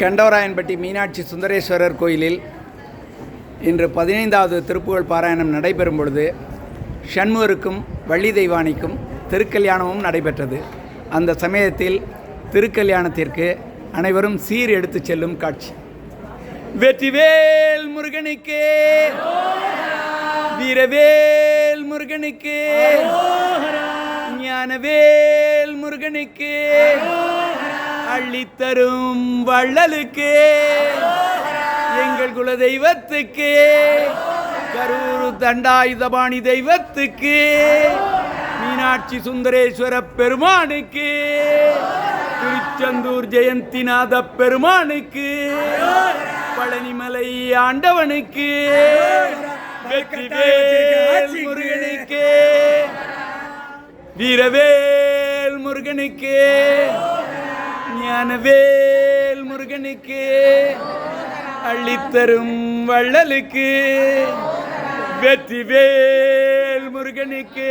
கண்டவராயன்பட்டி மீனாட்சி சுந்தரேஸ்வரர் கோயிலில் இன்று பதினைந்தாவது திருப்புகழ் பாராயணம் நடைபெறும் பொழுது ஷண்முகருக்கும் வள்ளி தெய்வானிக்கும் திருக்கல்யாணமும் நடைபெற்றது. அந்த சமயத்தில் திருக்கல்யாணத்திற்கு அனைவரும் சீர் எடுத்துச் செல்லும் காட்சி. வெற்றிவேல் முருகனுக்கு வீரவேல் முருகனுக்கு ஞானவேல் முருகனுக்கு அள்ளித்தரும் வள்ளலுக்கு. எங்கள் குல தெய்வத்துக்கு கரூர் தண்டாயுதபாணி தெய்வத்துக்கு. மீனாட்சி சுந்தரேஸ்வர பெருமானுக்கு. திருச்செந்தூர் ஜெயந்திநாத பெருமானுக்கு. பழனிமலை ஆண்டவனுக்கு. வெற்றிவேல் முருகனுக்கு. வீரவேல் முருகனுக்கு. ஞானவேல் முருகனுக்கு அள்ளித்தரும் வள்ளலுக்கு வெற்றிவேல் முருகனுக்கு.